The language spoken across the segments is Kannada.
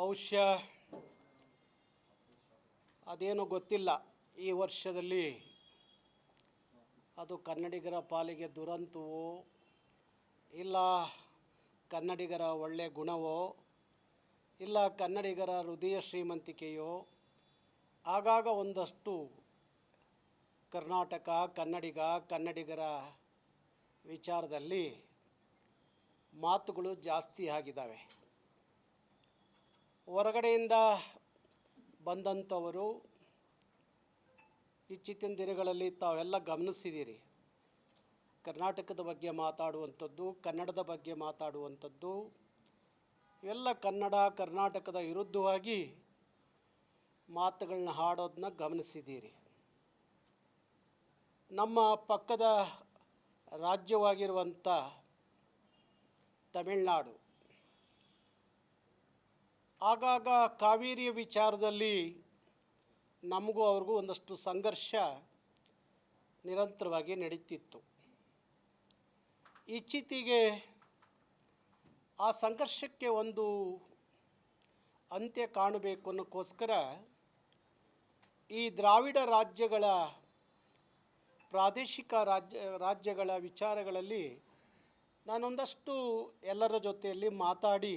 ಬಹುಶಃ ಅದೇನೋ ಗೊತ್ತಿಲ್ಲ ಈ ವರ್ಷದಲ್ಲಿ ಅದು ಕನ್ನಡಿಗರ ಪಾಲಿಗೆ ದುರಂತವೋ ಇಲ್ಲ ಕನ್ನಡಿಗರ ಒಳ್ಳೆಯ ಗುಣವೋ ಇಲ್ಲ ಕನ್ನಡಿಗರ ಹೃದಯ ಶ್ರೀಮಂತಿಕೆಯೋ, ಆಗಾಗ ಒಂದಷ್ಟು ಕರ್ನಾಟಕ, ಕನ್ನಡಿಗ, ಕನ್ನಡಿಗರ ವಿಚಾರದಲ್ಲಿ ಮಾತುಗಳು ಜಾಸ್ತಿ ಆಗಿದ್ದಾವೆ. ಹೊರಗಡೆಯಿಂದ ಬಂದಂಥವರು ಇತ್ತೀಚಿನ ದಿನಗಳಲ್ಲಿ ತಾವೆಲ್ಲ ಗಮನಿಸಿದ್ದೀರಿ. ಕರ್ನಾಟಕದ ಬಗ್ಗೆ ಮಾತಾಡುವಂಥದ್ದು, ಕನ್ನಡದ ಬಗ್ಗೆ ಮಾತಾಡುವಂಥದ್ದು ಎಲ್ಲ ಕನ್ನಡ, ಕರ್ನಾಟಕದ ವಿರುದ್ಧವಾಗಿ ಮಾತುಗಳನ್ನ ಹಾಡೋದನ್ನ ಗಮನಿಸಿದ್ದೀರಿ. ನಮ್ಮ ಪಕ್ಕದ ರಾಜ್ಯವಾಗಿರುವಂಥ ತಮಿಳುನಾಡು ಆಗಾಗ ಕಾವೇರಿಯ ವಿಚಾರದಲ್ಲಿ ನಮಗೂ ಅವ್ರಿಗೂ ಒಂದಷ್ಟು ಸಂಘರ್ಷ ನಿರಂತರವಾಗಿ ನಡೀತಿತ್ತು. ಇಚ್ಚಿತಿಗೆ ಆ ಸಂಘರ್ಷಕ್ಕೆ ಒಂದು ಅಂತ್ಯ ಕಾಣಬೇಕು ಅನ್ನೋಕ್ಕೋಸ್ಕರ ಈ ದ್ರಾವಿಡ ರಾಜ್ಯಗಳ ಪ್ರಾದೇಶಿಕ ರಾಜ್ಯ, ರಾಜ್ಯಗಳ ವಿಚಾರಗಳಲ್ಲಿ ನಾನೊಂದಷ್ಟು ಎಲ್ಲರ ಜೊತೆಯಲ್ಲಿ ಮಾತಾಡಿ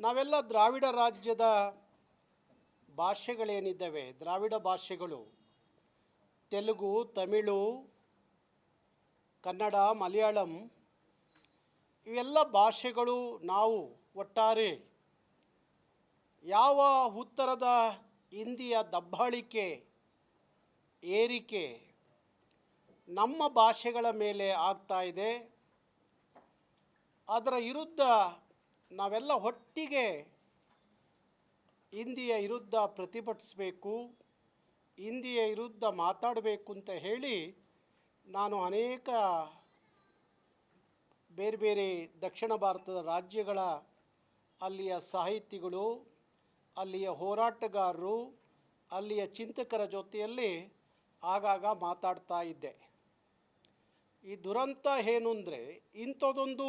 ನಾವೆಲ್ಲ ದ್ರಾವಿಡ ರಾಜ್ಯದ ಭಾಷೆಗಳೇನಿದ್ದಾವೆ? ದ್ರಾವಿಡ ಭಾಷೆಗಳು ತೆಲುಗು, ತಮಿಳು, ಕನ್ನಡ, ಮಲಯಾಳಂ ಇವೆಲ್ಲ ಭಾಷೆಗಳು ನಾವು ಒಟ್ಟಾರೆ ಯಾವ ಉತ್ತರದ ಹಿಂದಿಯ ದಬ್ಬಾಳಿಕೆ, ಏರಿಕೆ ನಮ್ಮ ಭಾಷೆಗಳ ಮೇಲೆ ಆಗ್ತಾ ಇದೆ. ಅದರ ವಿರುದ್ಧ ನಾವೆಲ್ಲ ಒಟ್ಟಿಗೆ ಹಿಂದಿಯ ವಿರುದ್ಧ ಪ್ರತಿಭಟಿಸಬೇಕು ಹಿಂದಿಯ ವಿರುದ್ಧ ಮಾತಾಡಬೇಕು ಅಂತ ಹೇಳಿ ನಾನು ಅನೇಕ ಬೇರೆ ಬೇರೆ ದಕ್ಷಿಣ ಭಾರತದ ರಾಜ್ಯಗಳ ಅಲ್ಲಿಯ ಸಾಹಿತಿಗಳು, ಅಲ್ಲಿಯ ಹೋರಾಟಗಾರರು, ಅಲ್ಲಿಯ ಚಿಂತಕರ ಜೊತೆಯಲ್ಲಿ ಆಗಾಗ ಮಾತಾಡ್ತಾ ಇದ್ದೆ. ಈ ದುರಂತ ಏನು ಅಂದರೆ ಇಂಥದ್ದೊಂದು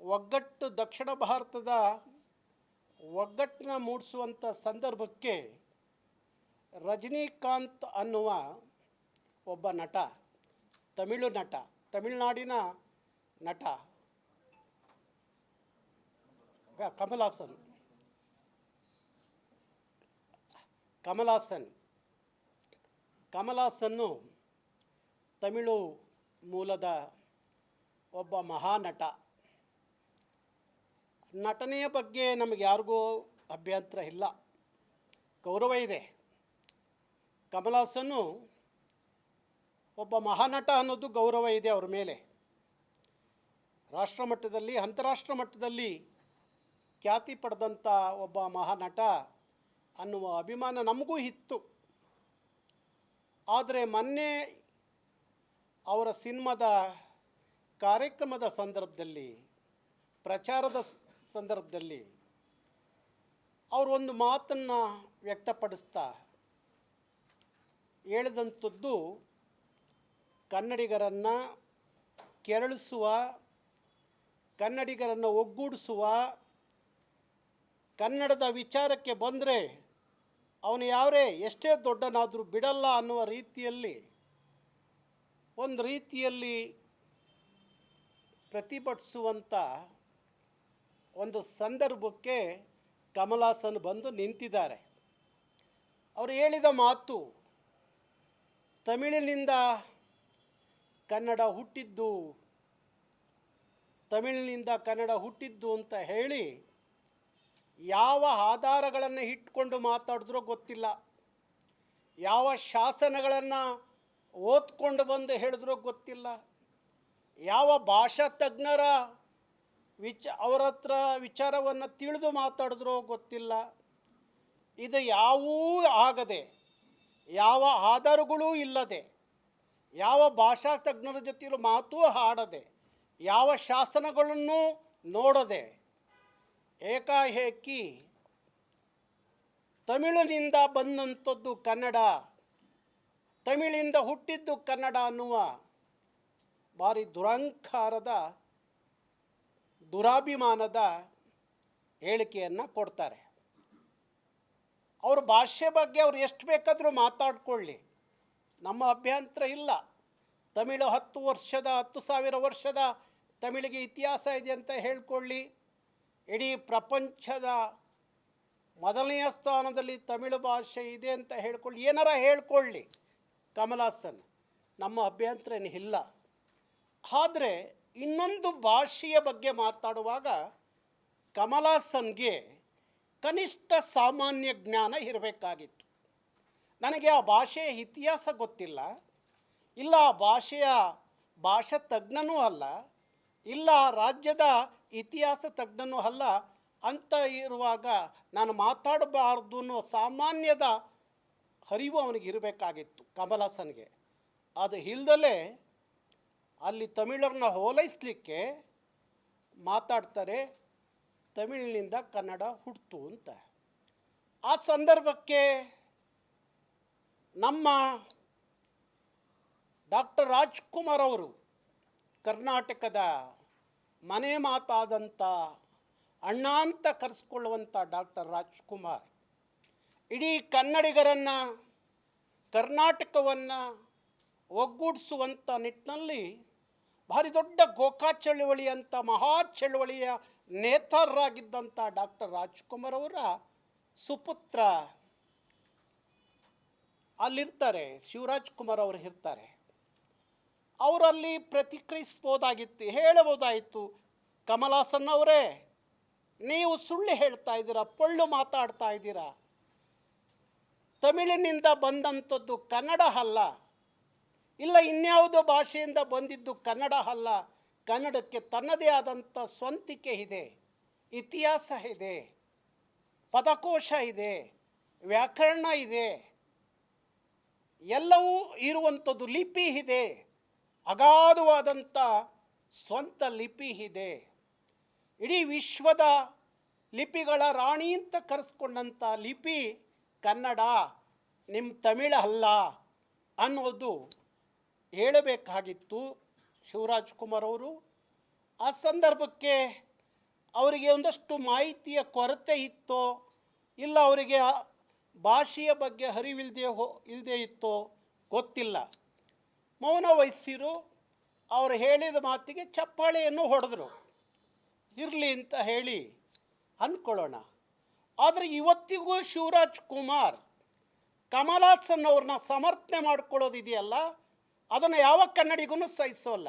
ಒಗ್ಗಟ್ಟು ದಕ್ಷಿಣ ಭಾರತದ ಒಗ್ಗಟ್ಟನ್ನ ಮೂಡಿಸುವಂಥ ಸಂದರ್ಭಕ್ಕೆ ರಜನಿಕಾಂತ್ ಅನ್ನುವ ಒಬ್ಬ ನಟ, ತಮಿಳು ನಟ, ತಮಿಳುನಾಡಿನ ನಟ, ಕಮಲಾಸನ್. ಕಮಲಾಸನ್. ಹಾಸನ್ ಕಮಲ್ ಹಾಸನ್ ಕಮಲ್ ಹಾಸನ್ನು ತಮಿಳು ಮೂಲದ ಒಬ್ಬ ಮಹಾನಟ. ನಟನೆಯ ಬಗ್ಗೆ ನಮಗೆ ಯಾರಿಗೂ ಅಭ್ಯಂತರ ಇಲ್ಲ. ಗೌರವ ಇದೆ. ಕಮಲ್ ಹಾಸನ್ನು ಒಬ್ಬ ಮಹಾನಟ ಅನ್ನೋದು ಗೌರವ ಇದೆ ಅವ್ರ ಮೇಲೆ. ರಾಷ್ಟ್ರ ಮಟ್ಟದಲ್ಲಿ, ಅಂತಾರಾಷ್ಟ್ರ ಮಟ್ಟದಲ್ಲಿ ಖ್ಯಾತಿ ಪಡೆದಂಥ ಒಬ್ಬ ಮಹಾನಟ ಅನ್ನುವ ಅಭಿಮಾನ ನಮಗೂ ಇತ್ತು. ಆದರೆ ಮೊನ್ನೆ ಅವರ ಸಿನಿಮಾದ ಕಾರ್ಯಕ್ರಮದ ಸಂದರ್ಭದಲ್ಲಿ ಪ್ರಚಾರದ ಸಂದರ್ಭದಲ್ಲಿ ಅವರು ಒಂದು ಮಾತನ್ನು ವ್ಯಕ್ತಪಡಿಸ್ತಾ ಹೇಳಿದಂಥದ್ದು ಕನ್ನಡಿಗರನ್ನು ಕೆರಳಿಸುವ, ಕನ್ನಡಿಗರನ್ನು ಒಗ್ಗೂಡಿಸುವ, ಕನ್ನಡದ ವಿಚಾರಕ್ಕೆ ಬಂದರೆ ಅವನು ಯಾರೇ ಎಷ್ಟೇ ದೊಡ್ಡನಾದರೂ ಬಿಡಲ್ಲ ಅನ್ನುವ ರೀತಿಯಲ್ಲಿ, ಒಂದು ರೀತಿಯಲ್ಲಿ ಪ್ರತಿಭಟಿಸುವಂಥ ಒಂದು ಸಂದರ್ಭಕ್ಕೆ ಕಮಲಾಸನ್ ಬಂದು ನಿಂತಿದ್ದಾರೆ. ಅವರು ಹೇಳಿದ ಮಾತು ತಮಿಳಿನಿಂದ ಕನ್ನಡ ಹುಟ್ಟಿದ್ದು, ತಮಿಳಿನಿಂದ ಕನ್ನಡ ಹುಟ್ಟಿದ್ದು ಅಂತ ಹೇಳಿ ಯಾವ ಆಧಾರಗಳನ್ನು ಇಟ್ಕೊಂಡು ಮಾತಾಡಿದ್ರೂ ಗೊತ್ತಿಲ್ಲ. ಯಾವ ಶಾಸನಗಳನ್ನು ಓದ್ಕೊಂಡು ಬಂದು ಹೇಳಿದ್ರೂ ಗೊತ್ತಿಲ್ಲ. ಯಾವ ಭಾಷಾ ತಜ್ಞರ ವಿಚ ಅವರ ಹತ್ರ ವಿಚಾರವನ್ನು ತಿಳಿದು ಮಾತಾಡಿದ್ರೋ ಗೊತ್ತಿಲ್ಲ. ಇದು ಯಾವೂ ಆಗದೆ, ಯಾವ ಆಧಾರಗಳೂ ಇಲ್ಲದೆ, ಯಾವ ಭಾಷಾ ತಜ್ಞರ ಜೊತೆಯಲ್ಲೂ ಮಾತೂ ಹಾಡದೆ, ಯಾವ ಶಾಸನಗಳನ್ನು ನೋಡದೆ, ಏಕಾಏಕಿ ತಮಿಳಿನಿಂದ ಬಂದಂಥದ್ದು ಕನ್ನಡ, ತಮಿಳಿಂದ ಹುಟ್ಟಿದ್ದು ಕನ್ನಡ ಅನ್ನುವ ಭಾರಿ ದುರಂಕಾರದ ದುರಾಭಿಮಾನದ ಹೇಳಿಕೆಯನ್ನು ಕೊಡ್ತಾರೆ. ಅವ್ರ ಭಾಷೆ ಬಗ್ಗೆ ಅವ್ರು ಎಷ್ಟು ಬೇಕಾದರೂ ಮಾತಾಡ್ಕೊಳ್ಳಿ. ನಮ್ಮ ಅಭ್ಯಂತರ ಇಲ್ಲ. ತಮಿಳು ಹತ್ತು ವರ್ಷದ, ಹತ್ತು ಸಾವಿರ ವರ್ಷದ ತಮಿಳಿಗೆ ಇತಿಹಾಸ ಇದೆ ಅಂತ ಹೇಳ್ಕೊಳ್ಳಿ. ಇಡೀ ಪ್ರಪಂಚದ ಮೊದಲನೆಯ ಸ್ಥಾನದಲ್ಲಿ ತಮಿಳು ಭಾಷೆ ಇದೆ ಅಂತ ಹೇಳ್ಕೊಳ್ಳಿ. ಏನಾರ ಹೇಳ್ಕೊಳ್ಳಿ ಕಮಲಾಸನ್. ನಮ್ಮ ಅಭ್ಯಂತರ ಇಲ್ಲ. ಆದರೆ ಇನ್ನೊಂದು ಭಾಷೆಯ ಬಗ್ಗೆ ಮಾತಾಡುವಾಗ ಕಮಲಾಸನ್ಗೆ ಕನಿಷ್ಠ ಸಾಮಾನ್ಯ ಜ್ಞಾನ ಇರಬೇಕಾಗಿತ್ತು. ನನಗೆ ಆ ಭಾಷೆಯ ಇತಿಹಾಸ ಗೊತ್ತಿಲ್ಲ. ಇಲ್ಲ ಆ ಭಾಷೆಯ ಭಾಷಾ ತಜ್ಞನೂ ಅಲ್ಲ. ಇಲ್ಲ ರಾಜ್ಯದ ಇತಿಹಾಸ ತಜ್ಞನೂ ಅಲ್ಲ. ಅಂತ ಇರುವಾಗ ನಾನು ಮಾತಾಡಬಾರ್ದು ಅನ್ನೋ ಸಾಮಾನ್ಯದ ಹರಿವು ಅವನಿಗೆ ಇರಬೇಕಾಗಿತ್ತು ಕಮಲಾಸನ್ಗೆ. ಅದು ಇಲ್ದಲೇ ಅಲ್ಲಿ ತಮಿಳರನ್ನ ಹೋಲೈಸ್ಲಿಕ್ಕೆ ಮಾತಾಡ್ತಾರೆ, ತಮಿಳಿನಿಂದ ಕನ್ನಡ ಹುಟ್ಟಿತು ಅಂತ. ಆ ಸಂದರ್ಭಕ್ಕೆ ನಮ್ಮ ಡಾಕ್ಟರ್ ರಾಜ್ಕುಮಾರ್ ಅವರು ಕರ್ನಾಟಕದ ಮನೆ ಮಾತಾದಂಥ ಅಣ್ಣ ಅಂತ ಕರೆಸ್ಕೊಳ್ಳುವಂಥ ಡಾಕ್ಟರ್ ರಾಜ್ಕುಮಾರ್ ಇಡೀ ಕನ್ನಡಿಗರನ್ನು, ಕರ್ನಾಟಕವನ್ನು ಒಗ್ಗೂಡಿಸುವಂಥ ನಿಟ್ಟಿನಲ್ಲಿ ಭಾರಿ ದೊಡ್ಡ ಗೋಕಾ ಚಳುವಳಿ ಅಂತ ಮಹಾ ಚಳುವಳಿಯ ನೇತಾರರಾಗಿದ್ದಂಥ ಡಾಕ್ಟರ್ ರಾಜ್ಕುಮಾರ್ ಅವರ ಸುಪುತ್ರ ಅಲ್ಲಿರ್ತಾರೆ, ಶಿವರಾಜ್ ಕುಮಾರ್ ಅವರು ಇರ್ತಾರೆ. ಅವರಲ್ಲಿ ಪ್ರತಿಕ್ರಿಯಿಸ್ಬೋದಾಗಿತ್ತು, ಹೇಳಬಹುದಾಯಿತು, ಕಮಲಾಸನ್ ಅವರೇ, ನೀವು ಸುಳ್ಳು ಹೇಳ್ತಾ ಇದ್ದೀರಾ, ಪೊಳ್ಳು ಮಾತಾಡ್ತಾ ಇದ್ದೀರಾ? ತಮಿಳಿನಿಂದ ಬಂದಂಥದ್ದು ಕನ್ನಡ ಅಲ್ಲ. ಇಲ್ಲ, ಇನ್ಯಾವುದೋ ಭಾಷೆಯಿಂದ ಬಂದಿದ್ದು ಕನ್ನಡ ಅಲ್ಲ. ಕನ್ನಡಕ್ಕೆ ತನ್ನದೇ ಆದಂಥ ಸ್ವಂತಿಕೆ ಇದೆ, ಇತಿಹಾಸ ಇದೆ, ಪದಕೋಶ ಇದೆ, ವ್ಯಾಕರಣ ಇದೆ. ಎಲ್ಲವೂ ಇರುವಂಥದ್ದು ಲಿಪಿ ಇದೆ, ಅಗಾಧವಾದಂಥ ಸ್ವಂತ ಲಿಪಿ ಇದೆ. ಇಡೀ ವಿಶ್ವದ ಲಿಪಿಗಳ ರಾಣಿ ಅಂತ ಕರೆಸ್ಕೊಂಡಂಥ ಲಿಪಿ ಕನ್ನಡ ನಿಮ್ಮ ತಮಿಳ ಅಲ್ಲ ಅನ್ನೋದು ಹೇಳಬೇಕಾಗಿತ್ತು ಶಿವರಾಜ್ ಕುಮಾರ್ ಅವರು. ಆ ಸಂದರ್ಭಕ್ಕೆ ಅವರಿಗೆ ಒಂದಷ್ಟು ಮಾಹಿತಿಯ ಕೊರತೆ ಇತ್ತೋ, ಇಲ್ಲ ಅವರಿಗೆ ಭಾಷೆಯ ಬಗ್ಗೆ ಅರಿವಿಲ್ಲದೆ ಹೋ ಇಲ್ಲದೆ ಇತ್ತೋ ಗೊತ್ತಿಲ್ಲ. ಮೌನ ವಹಿಸಿರು, ಅವರು ಹೇಳಿದ ಮಾತಿಗೆ ಚಪ್ಪಾಳೆಯನ್ನು ಹೊಡೆದ್ರು. ಇರಲಿ ಅಂತ ಹೇಳಿ ಅಂದ್ಕೊಳ್ಳೋಣ. ಆದರೆ ಇವತ್ತಿಗೂ ಶಿವರಾಜ್ ಕುಮಾರ್ ಕಮಲಾಸನ್ ಅವ್ರನ್ನ ಸಮರ್ಥನೆ ಮಾಡ್ಕೊಳ್ಳೋದಿದೆಯಲ್ಲ ಅದನ್ನು ಯಾವ ಕನ್ನಡಿಗೂ ಸಹಿಸೋಲ್ಲ.